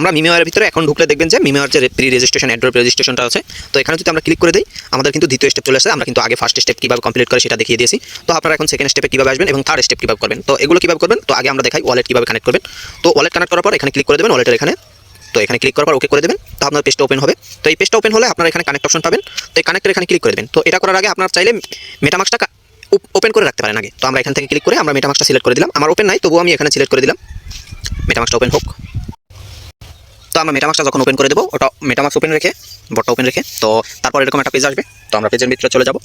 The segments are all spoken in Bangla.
আমরা মিমিওয়ারের ভিতরে এখন ঢুকলে দেখবেন যে মিমিওয়ার যে প্রি রেজিস্ট্রেশন অ্যান্ড্রয়েড রেজিস্ট্রেশনটা আছে, তো এখানে যদি আমরা ক্লিক করে দিই, আমাদের কিন্তু দ্বিতীয় স্টেপ চলে আসে আমরা কিন্তু আগে ফার্স্ট স্টেপ কীভাবে কমপ্লিট করে সেটা দেখিয়ে দিয়েছি। তো আপনারা এখন সেকেন্ড স্টেপে কীভাবে আসবেন এবং থার্ড স্টেপ কীভাবে করবেন? তো এগুলো কীভাবে করবেন? তো আগে আমরা দেখাই ওয়ালেট কীভাবে কানেক্ট করবেন। তো ওয়ালেট কানেক্ট করার পর এখানে ক্লিক করে দেবেন ওয়ালেটের এখানে। তো এখানে ক্লিক করার পর ওকে করে দেবেন। তো আপনার পেজটা ওপেন হবে। তো এই পেজটা ওপেন হলে আপনারা এখানে কানেক্ট অপশন পাবেন। তো এই কানেক্টের এখানে ক্লিক করে দেবেন। তো এটা করার আগে আপনার চাইলে মেটামাক্সটা ওপেন করে রাখতে পারেন আগে। তো আমরা এখান থেকে ক্লিক করে আমরা মেটামাক্সটা সিলেক্ট করে দিলাম। আমার ওপেন নাই, তবুও আমি এখানে সিলেক্ট করে দিলাম। মেটামাক্সটা ওপেন হোক। আমরা মেটামাক্সটা যখন ওপেন করে দেবো, ওটা মেটামাক্স ওপেন রেখে বটটা ওপেন রেখে, তো তারপর এরকম একটা পেজ আসবে, তো আমরা পেজের ভিতরে চলে যাব।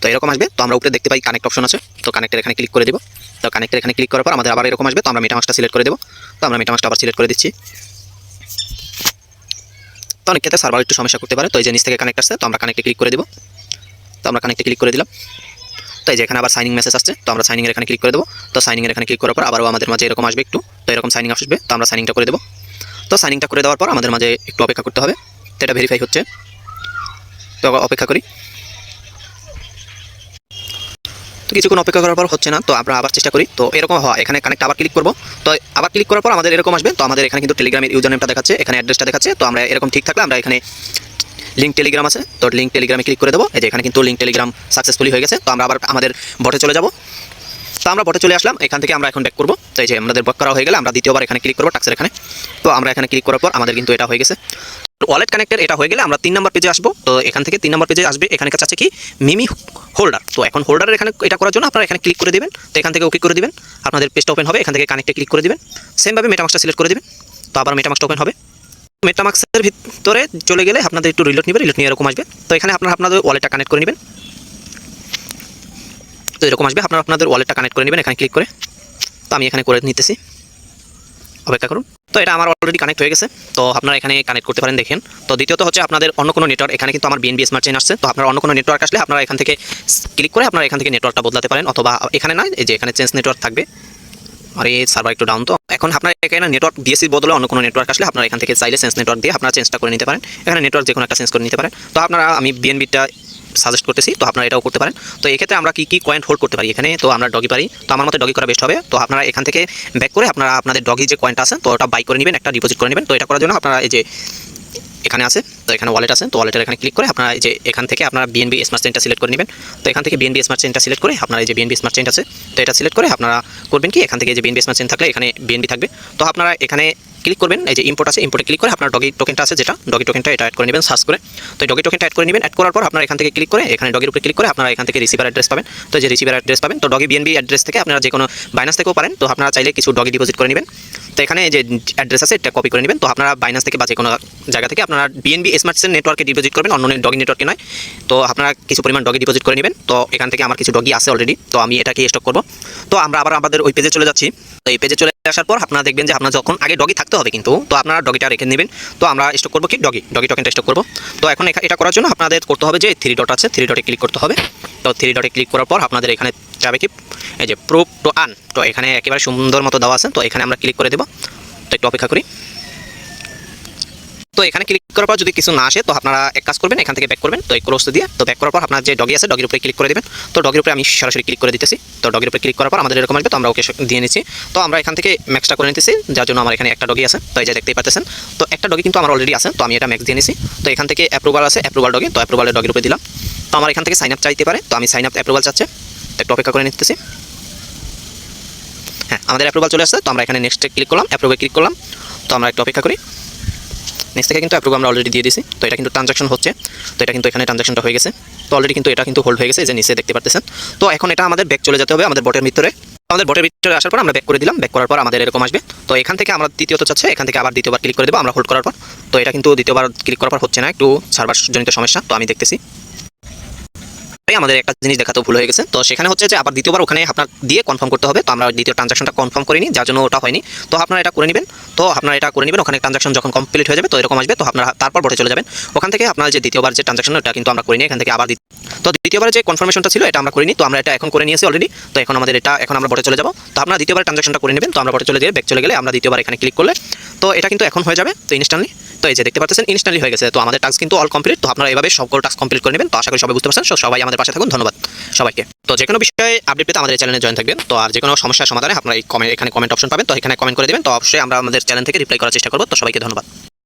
তো এরকম আসবে, তো আমরা উপরে দেখতে পাই কানেক্ট অপশন আছে, তো কানেক্টের এখানে ক্লিক করে দেবো। তো কানেক্টের এখানে ক্লিক করার পর আমাদের আবার এরকম আসবে, তো আমরা মেটামাক্সটা সিলেক্ট করে দেবো। তো আমরা মেটামাক্সটা আবার সিলেক্ট করে দিচ্ছি। তো অনেক ক্ষেত্রে সার্ভার একটু সমস্যা করতে পারে, তো এই যে নিচ থেকে কানেক্ট আসছে, তো আমরা কানেক্টে ক্লিক করে দেবো। তো আমরা কানেক্টে ক্লিক করে দিলাম। তো এই যে এখানে আবার সাইনিং মেসেজ আসছে, তো আমরা সাইনিংয়ের এখানে ক্লিক করে দেবো। তো সাইনিংয়ের এখানে ক্লিক করার পর আবারও আমাদের মাঝে এরকম আসবে একটু। তো এরকম সাইনিং আসবে, তো আমরা সাইনিংটা করে দেবো। তো সাইনিংটা করে দেওয়ার পর আমাদের মাঝে একটু অপেক্ষা করতে হবে। তো এটা ভেরিফাই হচ্ছে। তো অপেক্ষা করি। তো কিছুক্ষণ অপেক্ষা করার পর হচ্ছে না, তো আমরা আবার চেষ্টা করি। তো এরকম হয়, এখানে কানেক্ট আবার ক্লিক করব। তো আবার ক্লিক করার পর আমাদের এরকম আসবে, তো আমাদের এখানে কিন্তু টেলিগ্রামের ইউজার নেমটা দেখাচ্ছে, এখানে অ্যাড্রেসটা দেখাচ্ছে, তো আমরা এরকম ঠিক থাকলে আমরা এখানে লিঙ্ক টেলিগ্রাম আছে। তো লিঙ্ক টেলিগ্রামে ক্লিক করে দেবো। এই যে এখানে কিন্তু লিঙ্ক টেলিগ্রাম সাকসেসফুলি হয়ে গেছে, তো আমরা আবার আমাদের বটে চলে যাব। তো আমরা বটে চলে আসলাম, এখান থেকে আমরা এখন ব্যাক করব। তো এই যে আমাদের বক করা হয়ে গেলে, আমরা দ্বিতীয়বার এখানে ক্লিক করব টাক্সের এখানে। তো আমরা এখানে ক্লিক করার পর আমাদের কিন্তু এটা হয়ে গেছে। ওয়ালেট কানেক্টের এটা হয়ে গেলে আমরা তিন নম্বর পেজে আসব। তো এখান থেকে তিন নম্বর পেজে আসবে। এখানে কাছে আছে কি? মিমি হোল্ডার তো এখন হোল্ডারের এখানে এটা করার জন্য আপনারা এখানে ক্লিক করে দেবেন। তো এখান থেকে ওকে করে দিবেন। আপনাদের পেজটা ওপেন হবে। এখান থেকে কানেক্টে ক্লিক করে দিবেন। সেমভাবে মেটামাক্সটা সিলেক্ট করে দিবেন। তো আবার মেটামাক্সটা ওপেন হবে। মেটামাক্সের ভিতরে চলে গেলে আপনাদের একটু রিলোট নেবে। রিলোট নিয়ে এরকম আসবে। তো এখানে আপনারা আপনাদের ওয়ালেটটা কানেক্ট করে নেবেন। এরকম আসবে। আপনারা আপনাদের ওয়ালেটটা কানেক্ট করে নেবেন, এখানে ক্লিক করে। তো আমি এখানে করে নিতেছি। অপেক্ষা করুন। তো এটা আমার অলরেডি কানেক্ট হয়ে গেছে। তো আপনারা এখানে কানেক্ট করতে পারেন, দেখেন। তো দ্বিতীয়ত হচ্ছে আপনাদের অন্য কোনো নেটওয়ার্ক এখানে কিন্তু আমার বিএনবি স্মার্ট চেন আসছে। তো আপনার অন্য কোনো নেটওয়ার্ক আসলে আপনারা এখান থেকে ক্লিক করে আপনারা এখান থেকে নেটওয়ার্কটা বদলাতে পারেন। অথবা এখানে না, এই যে এখানে চেঞ্জ নেটওয়ার্ক থাকবে। আর এই সার্ভার একটু ডাউন তো। এখন আপনার এখানে নেটওয়ার্ক বিএসসির বদলে অন্য কোনো নেটওয়ার্ক আসলে আপনারা এখান থেকে চাইলে চেঞ্জ নেটওয়ার্ক দিয়ে আপনারা চেঞ্জটা করে নিতে পারেন। এখানে নেটওয়ার্ক যে কোনো একটা চেঞ্জ করে নিতে পারেন। তো আপনারা, আমি বিএনবিটা সাজেস্ট করতেছি, তো আপনারা এটাও করতে পারেন। তো এক্ষেত্রে আমরা কি কি কয়েন্ট হোল্ড করতে পারি এখানে? তো আমরা ডগি পারি। তো আমার মতে ডগি করা বেস্ট হবে। তো আপনারা এখান থেকে ব্যাক করে আপনারা আপনাদের ডগি যে কয়েন্ট আছে, তো ওটা বাই করে নেবেন, একটা ডিপোজিট করে নেবেন। তো এটা করার জন্য আপনারা এই যে এখানে আছে, তো এখানে ওয়ালেট আছে, তো ওয়ালেটের এখানে ক্লিক করে আপনারা এই যে এখান থেকে আপনারা বিএনবি স্মার্ট চেনটা সিলেক্ট করে নেবেন। তো এখান থেকে বিএনবি স্মার্ট চেনটা সিলেক্ট করে আপনারা এই যে বিএনবি স্মার্ট চেন আছে, তো এটা সিলেক্ট করে আপনারা করবেন কি? এখান থেকে যে বিএনবি স্মার্ট চেন থাকলে এখানে বিএনবি থাকবে। তো আপনারা এখানে ক্লিক করবেন, এই যে ইম্পোর্ট আছে ইম্পোর্টে ক্লিক করে আপনার ডগি টোকেনটা আছে যেটা ডগি টোকেনটা এটা অ্যাড করে নেবেন সার্চ করে। তো ডগি টোকেনটা অ্যাড করে নেবেন অ্যাড করার পর আপনারা এখান থেকে ক্লিক করে, এখানে ডগির উপরে ক্লিক করে আপনারা এখান থেকে রিসিভার অ্যাড্রেস পাবেন। তো যে রিসিভার অ্যাড্রেস পাবেন, তো ডগি বিএনবি অ্যাড্রেস থেকে আপনারা যে কোনো বাইনাস থেকেও পারেন, তো আপনারা চাইলে কিছু ডগি ডিপোজিট করে নেবেন। তো এখানে যে অ্যাড্রেস আছে, এটা কপি করে নেবেন। তো আপনারা বাইনাস থেকে বা যে কোনো জায়গা থেকে আপনারা বিএনবি স্মার্ট সেন নেটওয়ার্কে ডিপোজিট করবেন, অন্য ডগি নেটওয়ার্কে নয়। তো আপনারা কিছু পরিমাণ ডগি ডিপোজিট করে নেবেন। তো এখান থেকে আমার কিছু ডগি আছে অলরেডি তো আমি এটাকে স্টক করব। তো আমরা আবার আমাদের ওই পেজে চলে যাচ্ছি। তো এই পেজে চলে আসার পর আপনারা দেখবেন যে আপনার যখন আগে ডগি থাকতে হবে কিন্তু, তো আপনারা ডগিটা রেখে নেবেন। তো আমরা স্টক করব কি? ডগি ডগি টোকেনটা স্টক করব। তো এখন এখা- এটা করার জন্য আপনাদের করতে হবে যে থ্রি ডট আছে থ্রি ডটে ক্লিক করতে হবে। তো থ্রি ডটে ক্লিক করার পর আপনাদের এখানে যাবে কি? এই যে প্রুফ টু আন তো এখানে একেবারে সুন্দর মতো দেওয়া আছে। তো এখানে আমরা ক্লিক করে দেবো। তো একটু অপেক্ষা করি। তো এখানে ক্লিক করার পর যদি কিছু না আসে, তো আপনারা এক কাজ করবেন, এখান থেকে ব্যাক করবেন, তো এই ক্রোস দিয়ে, তো ব্যাক করার পর আপনার যে ডগি আছে ডগির উপরে ক্লিক করে দেবেন। তো ডগির উপরে আমি সরাসরি ক্লিক করে দিতেছি। তো ডগির উপরে ক্লিক করার পর আমাদের এরকম আসবে, তো আমরা ওকে দিয়ে নিচ্ছি। তো আমরা এখান থেকে ম্যাক্সটা করে নিতেছি, যার জন্য আমার এখানে একটা ডগি আছে। তো এই যে দেখতেই পাচ্ছেন তো একটা ডগি কিন্তু আমার অলরেডি আছে, তো আমি এটা ম্যাক্স দিয়ে নিছি তো এখান থেকে অ্যাপ্রুভাল আছে অ্যাপ্রুভাল ডগি তো অ্যাপ্রুভালের ডগির উপরে দিলাম। তো আমার এখান থেকে সাইন আপ চাইতে পারে, তো আমি সাইন আপ অ্যাপ্রুভাল চাচ্ছে। একটু অপেক্ষা করে নিতেছি। হ্যাঁ আমাদের অ্যাপ্রুভাল চলে আসছে, তো আমরা এখানে নেক্সটে ক্লিক করলাম অ্যাপ্রুভে ক্লিক করলাম। তো আমরা একটু অপেক্ষা করি। নেক্সট থেকে কিন্তু অ্যাপ্রুভ আমরা অলরেডি দিয়ে দিয়েছি তো এটা কিন্তু ট্রানজাকশন হচ্ছে। তো এটা কিন্তু এখানে ট্রানজাকশনটা হয়ে গেছে। তো অলরেডি কিন্তু এটা কিন্তু হোল্ড হয়ে গেছে। যে নিচে দেখতে পারতেছেন। তো এখন এটা আমাদের ব্যাক চলে যেতে হবে আমাদের বটের ভিতরে। আমাদের বটের ভিতরে আসার পর আমরা ব্যাক করে দিলাম। ব্যাক করার পর আমাদের এরকম আসবে। তো এখান থেকে আমরা দ্বিতীয়ত চাচ্ছে, এখান থেকে আবার দ্বিতীয়বার ক্লিক করে দেবো। আমরা হোল্ড করার পর। তো এটা কিন্তু দ্বিতীয়বার ক্লিক করার পর হচ্ছে না। একটু সার্ভার জনিত সমস্যা। তো আমি দেখতেছি। আমাদের একটা জিনিস দেখাতে ভুল হয়ে গেছে। তো সেখানে হচ্ছে যে আবার দ্বিতীয়বার ওখানে আপনার দিয়ে কনফার্ম করতে হবে। তো আমরা দ্বিতীয় ট্রানজাকশনটা কনফার্ম করিনি, যার জন্য ওটা হয়নি। তো আপনারা এটা করে নেবেন। তো আপনারা এটা করে নেবেন। ওখানে ট্রানজাকশন যখন কমপ্লিট হয়ে যাবে, তো এরকম আসবে। তো আপনারা তারপর বটে চলে যাবেন। ওখান থেকে আপনার যে দ্বিতীয়বার যে ট্রানজাকশন ওটা কিন্তু আমরা করিনি। এখান থেকে আবার তো দ্বিতীয়বার যে কনফার্মেশনটা ছিল, এটা আমরা করিনি। তো আমরা এটা এখন করে নিয়েছি অলরেডি তো এখন আমাদের এটা এখন আমরা বটে চলে যাব। তো আপনারা দ্বিতীয়বার ট্রানজাকশনটা করে নেবেন। তো আমরা বটে চলে গিয়ে ব্যাক চলে গেলে আমরা দ্বিতীয়বার এখানে ক্লিক করলে তো এটা কিন্তু এখন হয়ে যাবে, তো ইনস্ট্যান্টলি তো এই যে দেখতে পাচ্ছেন ইনস্ট্যান্টলি হয়ে গেছে। তো আমাদের টাস্ক কিন্তু অল কমপ্লিট তো আপনারা এভাবে সকল টাস্ক কমপ্লিট করে নেবেন, তো আশা করি সবাই বুঝতে পারছেন। সবাই আমাদের পাশে থাকুন, ধন্যবাদ সবাইকে। তো যে কোনো বিষয়ে আপডেট পেতে আমাদের চ্যানেলে জয়েন থাকবেন। তো আর যে কোনো সমস্যার সমাধানে আপনারা এই কমেন্ট এখানে কমেন্ট অপশন পাবেন, তো এখানে কমেন্ট করে দেবেন। তো অবশ্যই আমরা আমাদের চ্যানেল থেকে রিপ্লাই করার চেষ্টা করব। তো সবাইকে ধন্যবাদ।